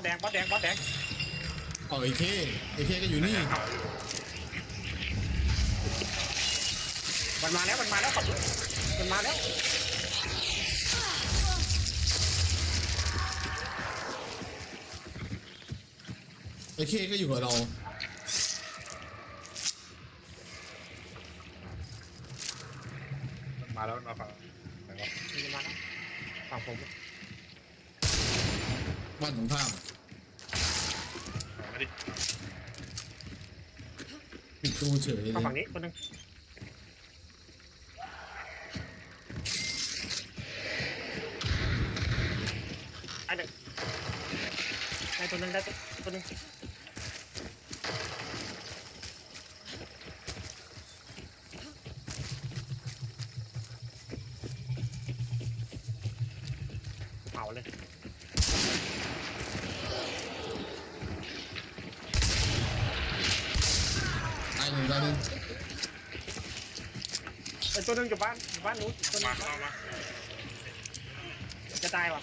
สแดงบอสแดงบอสแดงเอาไอเคไอเคก็อยู่นี่มันมาแล้วมันมาแล้วขับมันมาแล้วไอเคก็อยู่กับเรามันมาแล้วมันมาฝั่งไหนวะ มันมาแล้วฝั่งผม บ้านของข้าม เอามาดิ ปิดตูเฉยเลยมาฝั่งนี้คนหนึงไอ้หนึ่งไอ้ตัวหนึงได้ตัวหนึงเผาเลย ตาย หนึ่งตายหนึ่งไอ้ตัวหนึงอยู่บ้านอยู่บ้านนู้นตัวหนึมางเข้ามาจะตายว่ะ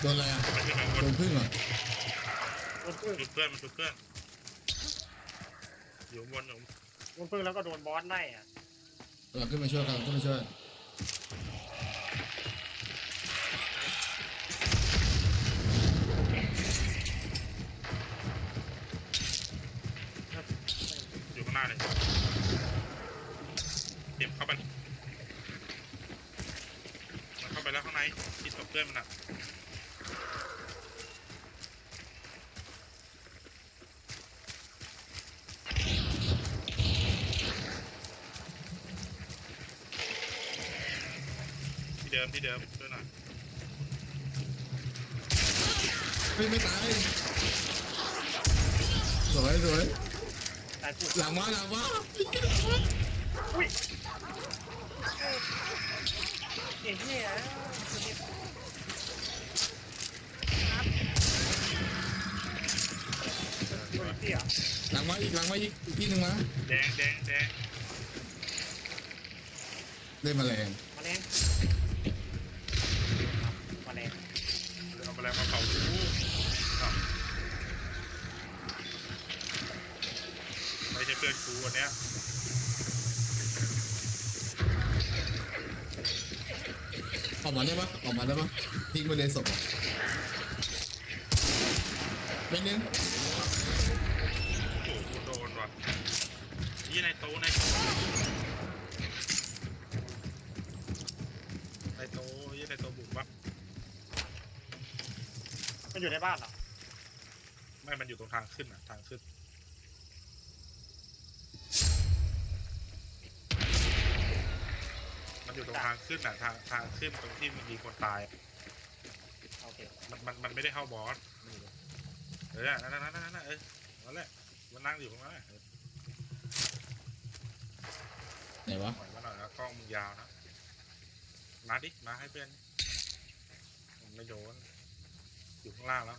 โดนอะไรอะมันขึ้นมาบโดนนพึ่งเหรอโดนพึ่งชุดเพื่อนมันชุดเพื่อนอยู่บนอยู่โดนพึ่งแล้วก็โดนบอสไล่อะเราขึ้นมาช่วยกันขึ้นมาช่วย เพื่อนมันอะที่เดิมที่เดิมด้วยหน่อยเฮ้ยไม่ตายสวยสวยตายพูดหลังมาหลังมา อุ้ยเอ้ยเนี่ยโดนเตี้ย หลั งมาอีกหลังมาอีกอีกที่หนึ่งมาแดงแดงแดงได้แมลงมาแรงมาแรงเอาแมลงมาเผาดูอ้าวไม่ใช่เพื่อนกูวันเนี้ยออกมาได้ปะออกมาได้ปะทิ้งไปเลยศพอะไม่เน้นโยี่ในโต๊ะในโต๊ะในโต๊ะยี่ในโต๊ะบุกปะมันอยู่ในบ้านเหรอ ไม่ มันอยู่ตรงทางขึ้นอะ ทางขึ้น มันอยู่ตรงทางขึ้นอะ ทางทางขึ้นตรงที่มันมีคนตาย โอเค มันมันมันไม่ได้เข้าบอสนี่เลยเออนั่นนั่นนั่นนั่นนั่นเออนั่นแหละ มันนั่งอยู่ตรงนั้นแหละเออ ไหนวะปล่อยมาหน่อยนะกล้องมึงยาวนะ มาดิ มาให้เพื่อนมันไม่โดน อยู่ข้างล่างแล้ว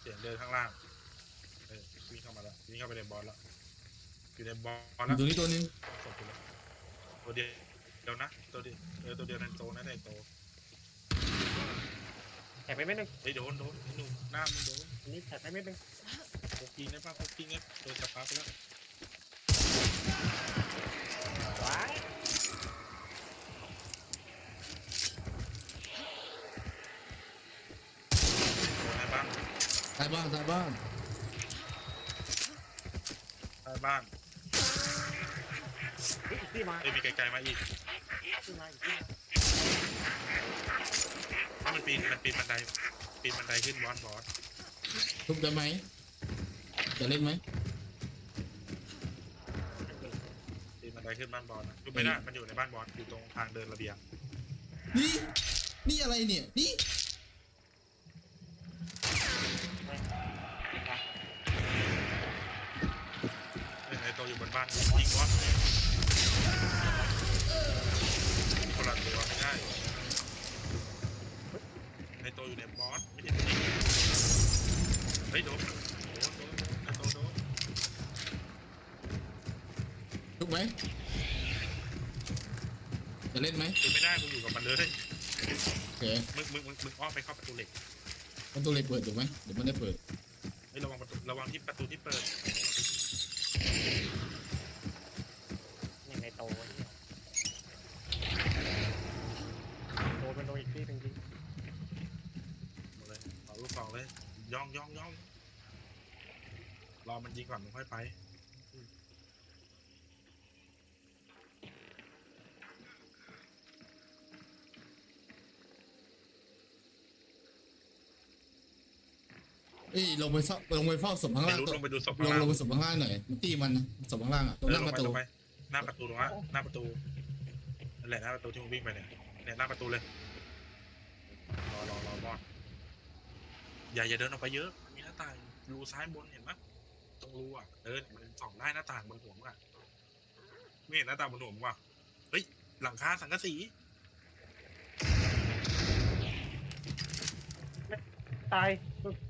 เสียงเดินข้างล่างเออวิ่งเข้ามาแล้ววิ่งเข้าไปในบอลแล้ว อยู่ในบอลอแล้วยู่ตรงนี้ตัวหนึงศพไปแล้วตัวเดียวเดี๋ยวนะตัวเดียวเออตัวเดียวในโตนะในโตแถบไปเม็ดหนึงเฮ้ยโดนโดนไอ้หนุ่มหน้ามึงโดนอันนี้แถบไปเม็ดหนึงพกกิงได้ป่ะพกกิงเนี่ยโดนสปาร์คไปแล้วว้าย โดนในบ้าน ตายบ้านตายบ้านใต้บ้านเฮ้ยอีกที่มาเอ้ยมีไกลๆมาอีกที่มาอีกที่มาถ้ามันปีนมันปีนบันไดปีนบันไดขึ้นบอสบอสทุบได้ไหมจะเล่นไหมปีนบันไดขึ้นบ้านบอสนะอยู่ไม่ได้มันอยู่ในบ้านบอสอยู่ตรงทางเดินระเบียงนี่นี่อะไรเนี่ยนี่ ไม่อีกมา เอ้ยใน โตอยู่บนบ้านยิงบอสคนละตัวไม่ได้ในโตอยู่ในบอสไม่ใช่ตัวนี้เฮ้ยโดนโดนโดนในโตโดนทุบไหมจะเล่นไหมกูไม่ได้กูอยู่กับมันเลยโอเคมึงมึงมึงมึงอ้อมไปเข้าประตูเหล็กประตูเหล็กเปิดถูกไหมเดี๋ยวมันได้เปิด เฮ้ยระวังประตูระวังที่ประตูที่เปิด นี่ในโตเนี่ยโตเป็นโตอีกที่หนึ่งจริง หมดเลยเอาลูกสองเล ยย่องย่องย่องรอมันยิงก่อนมึงค่อยไป เอ้ยลงไปเฝ้าลงไปเฝ้าศพข้างไปล่างรู้ตัวลงไปดูศพลข้างงล่างลงไปศพข้างล่างหน่อยตีมันนะศพข้างล่างอะตรงหน้าประตูลงไปหน้าประตูตรงนั้นหน้าประตูนั่นแหละหน้าประตูที่มึงวิ่งไปเนี่ยเนี่ยหน้าประตูเลย รอรอรอรอด อย่าอย่าเดินออกไปเยอะมันมีหน้าต่างรูซ้ายบนเห็นไหมตรงรูอะเออมันส่องได้หน้าต่างบนหัวมึงอะไม่เห็นหน้าต่างบนหัวมึงว่ะเฮ้ยหลังคาสังกะสีตาย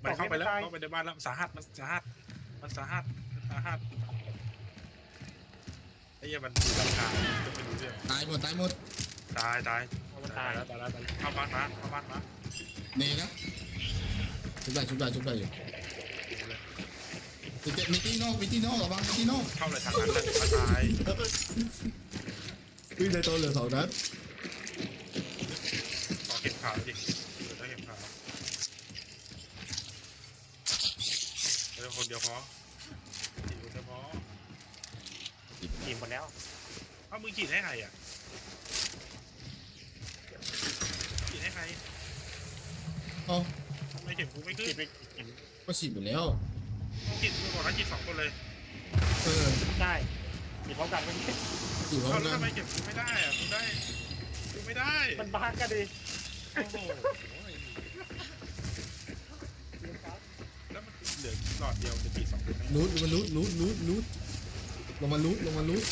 มันเข้าไปแล้วตายเข้าไปในบ้านแล้วสาหัสมันสาหัสมันสาหัสมันสาหัสไอ้เหี้ยมันดูหลังคาจะไม่รู้เรื่องตายหมดตายหมดตายตายเอามันตาตายยแล้วตายแล้วตายแล้วเข้าบ้านมาเข้าบ้านมา นี่นะ ชุบได้ชุบได้ชุบได้อยู่ติดเจ็บมีตีนอกมีตีนอกระวังมีตีนอกเข้าเลยทางนั้นเลยมาตายวิ่งในตัวเหลือสองนัดขอเข็มขาวดิเดี๋ยวได้เข็มขาวเดี๋ยวคนเดียวพอสี่คนเดียวพอทีมหมดแล้วเอ้ามึงฉีดให้ใครอะฉีดให้ใครอ๋อทำ ไมเข็มกูไม่ขึ้ทีนมไปทีมก็ฉีดไปแล้ว ต้องฉีดกูบอกแล้วฉีดสองคนเลยเออได้ทีมพร้อมกันมันฉีดพร้อเอ้ามกัแล้วนทำไมเข็มกูไม่ได้อะกูได้กูไม่ได้มันบ้ากันดิโอ้โหแล้วมันเหลือหลอดเดียวจะฉีดสองคนไหมรูดมันรูดรูดรูดรูดลงมารูดลงมารูด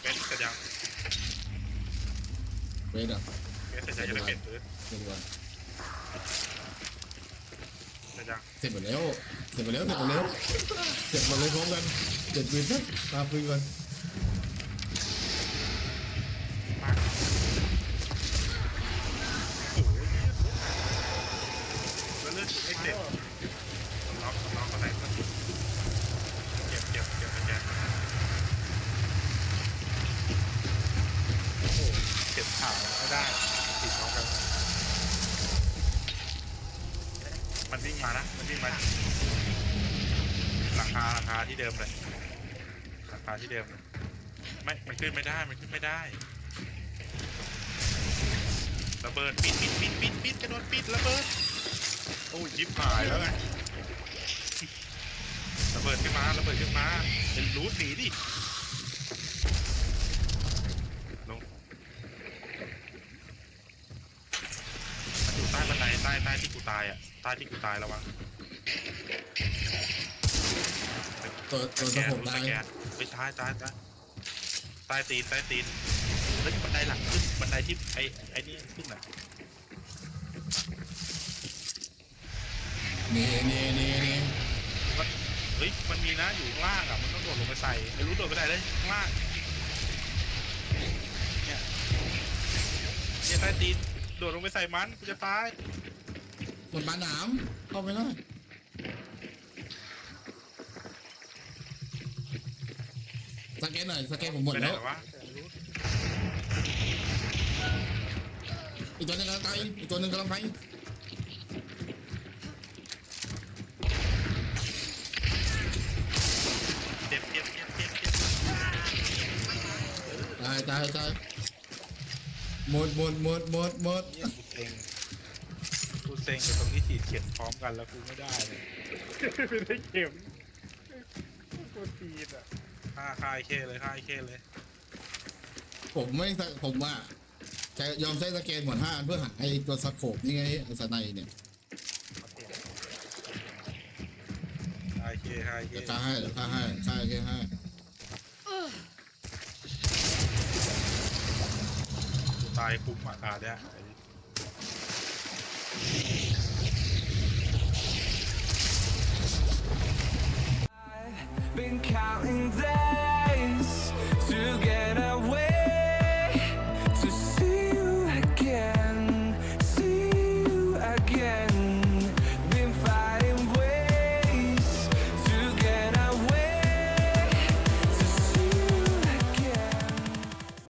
เป็นกระยัง เวทอะ เป็นกระยังจะเปลี่ยนปืนเสร็จก่อนกระยังเสร็จหมดแล้ว เสร็จหมดแล้ว เสร็จหมดแล้ว เสร็จหมดเลยพร้อมกันเจ็ดปืนสักตาปืนก่อน โอ้โหแล้วเลือดไม่เจ็บล็อกล็อกอะไรก็เก็บเก็บเก็บกระยังโอ้โหเก็บขาไม่ได้ติดน้องกันมันวิ่งมานะมันวิ่งมาหลังคาหลังคาที่ เดิมเลยหลังคาที่เดิมเลยไม่ มันขึ้นไม่ได้ มันขึ้นไม่ได้ ระเบิดปิดปิดปิดปิดปิดกระโดดปิดระเบิด โอ้ยยิบหายแล้วไง ระเบิดขึ้นมาระเบิดขึ้นมาเป็นรูดหนีดิ ลงมันอยู่ใต้บันไดใต้ใต้ที่กูตายอะ ใต้ที่กูตายระวัง ตัวตัวสะแกโพกรู้ตาสยแกนไปตายตายตายใต้ตีนใต้ตีนเฮ้ยบันไดหลังขึ้นบันไดที่ไอ้ไอ้นี่ขึ้นอะนี่นี่นี่นี่เฮ้ยมันมีนะอยู่ข้างล่างอะมันต้องโดดลงไปใส่ไอ้รู้โดดไปใส่เลยข้างล่างเนี่ยเนี่ยใต้ตีนโดดลงไปใส่มันกูจะตายมันปาหนามเข้าไปได้ สแกนหน่อยสแกนผมหมดไปไหนแล้ววะไอ้รู้อีกตัวหนึงกำลังไปอีกตัวหนึงกำลังไปเจ็บเจ็บเจ็บเจ็บเจ็บตายตายตายหมดหมดหมดหมดหมดเนี่ยกูเซ็งกูเซ็งกับตรงที่ฉีดเข็มพร้อมกันแล้วกูไม่ได้เลย ไม่ได้เข็มตัวทีนอะ ค่ายเคเลยค่ายเคเลย ผมไม่ผมว่า จะยอมใช้สเกนหมดห้าอันเพื่อหาไอตัวสโขบนี่ไงไอสไนเนี่ยค่ายเคเดี๋ยวฆ่าให้เดี๋ยวฆ่าให้ฆ่าแค่ให้ตายคุ้มอะตาเนี่ยบ e e n counting